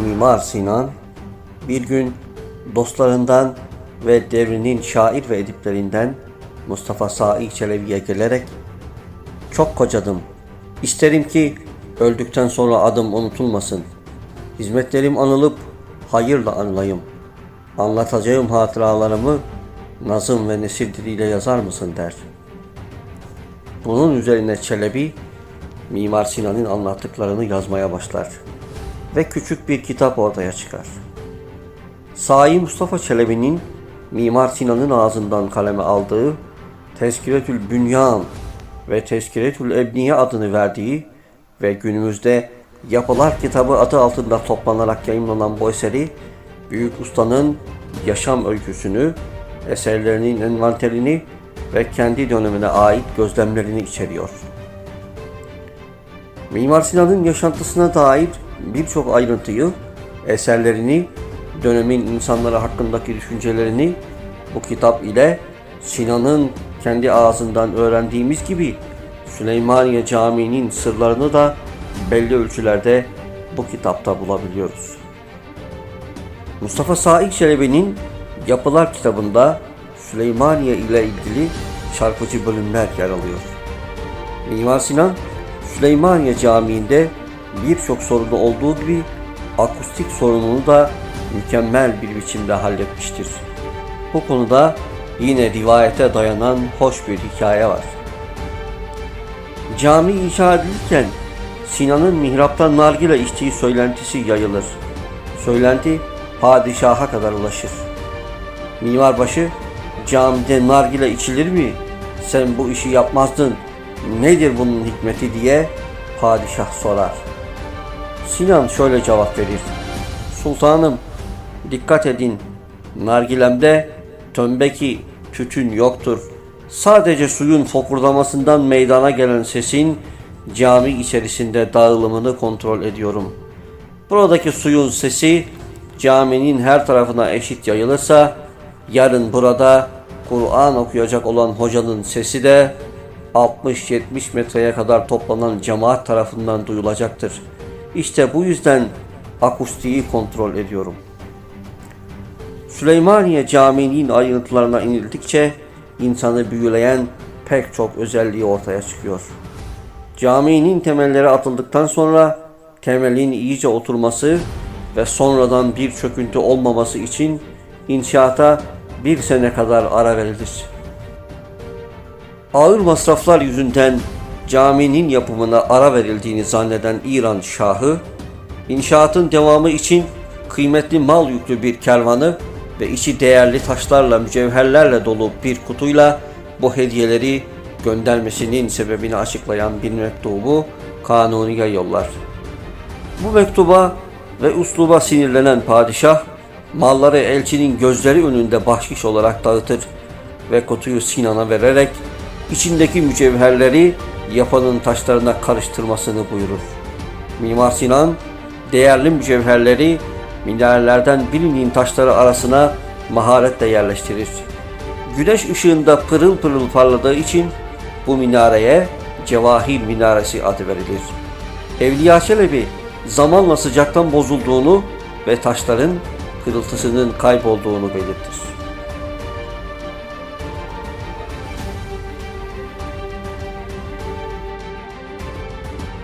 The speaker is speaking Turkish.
Mimar Sinan bir gün dostlarından ve devrinin şair ve ediplerinden Mustafa Saih Çelebi'ye gelerek çok kocadım. İsterim ki öldükten sonra adım unutulmasın. Hizmetlerim anılıp hayırla anılayım. Anlatacağım hatıralarımı nazım ve nesil diliyle yazar mısın der. Bunun üzerine Çelebi Mimar Sinan'ın anlattıklarını yazmaya başlar ve küçük bir kitap ortaya çıkar. Sahi Mustafa Çelebi'nin Mimar Sinan'ın ağzından kaleme aldığı Tezkiretül Bünyan ve Tezkiretül Ebniye adını verdiği ve günümüzde Yapılar Kitabı adı altında toplanarak yayınlanan bu eseri Büyük Usta'nın yaşam öyküsünü, eserlerinin envanterini ve kendi dönemine ait gözlemlerini içeriyor. Mimar Sinan'ın yaşantısına dair birçok ayrıntıyı, eserlerini, dönemin insanları hakkındaki düşüncelerini bu kitap ile Sinan'ın kendi ağzından öğrendiğimiz gibi Süleymaniye Camii'nin sırlarını da belli ölçülerde bu kitapta bulabiliyoruz. Mustafa Saik Çelebi'nin Yapılar kitabında Süleymaniye ile ilgili çarpıcı bölümler yer alıyor. Mimar Sinan, Süleymaniye Camii'nde birçok sorunu olduğu gibi akustik sorununu da mükemmel bir biçimde halletmiştir. Bu konuda yine rivayete dayanan hoş bir hikaye var. Cami inşa edilirken Sinan'ın mihraptan nargile içtiği söylentisi yayılır. Söylenti padişaha kadar ulaşır. Mimarbaşı, camide nargile içilir mi? Sen bu işi yapmazdın. Nedir bunun hikmeti diye padişah sorar. Sinan şöyle cevap verir. Sultanım, dikkat edin. Nargilemde tömbeki tütün yoktur. Sadece suyun fokurdamasından meydana gelen sesin cami içerisinde dağılımını kontrol ediyorum. Buradaki suyun sesi caminin her tarafına eşit yayılırsa yarın burada Kur'an okuyacak olan hocanın sesi de 60-70 metreye kadar toplanan cemaat tarafından duyulacaktır. İşte bu yüzden akustiği kontrol ediyorum. Süleymaniye Camii'nin ayrıntılarına inildikçe insanı büyüleyen pek çok özelliği ortaya çıkıyor. Caminin temelleri atıldıktan sonra temelin iyice oturması ve sonradan bir çöküntü olmaması için inşaata bir sene kadar ara verilir. Ağır masraflar yüzünden caminin yapımına ara verildiğini zanneden İran Şahı, inşaatın devamı için kıymetli mal yüklü bir kervanı ve içi değerli taşlarla, mücevherlerle dolu bir kutuyla bu hediyeleri göndermesinin sebebini açıklayan bir mektubu Kanuni'ye yollar. Bu mektuba ve usluba sinirlenen padişah, malları elçinin gözleri önünde bahşiş olarak dağıtır ve kutuyu Sinan'a vererek içindeki mücevherleri yapanın taşlarına karıştırmasını buyurur. Mimar Sinan, değerli mücevherleri minarelerden birinin taşları arasına maharetle yerleştirir. Güneş ışığında pırıl pırıl parladığı için bu minareye Cevahir Minaresi adı verilir. Evliya Çelebi zamanla sıcaktan bozulduğunu ve taşların kırıltısının kaybolduğunu belirtir.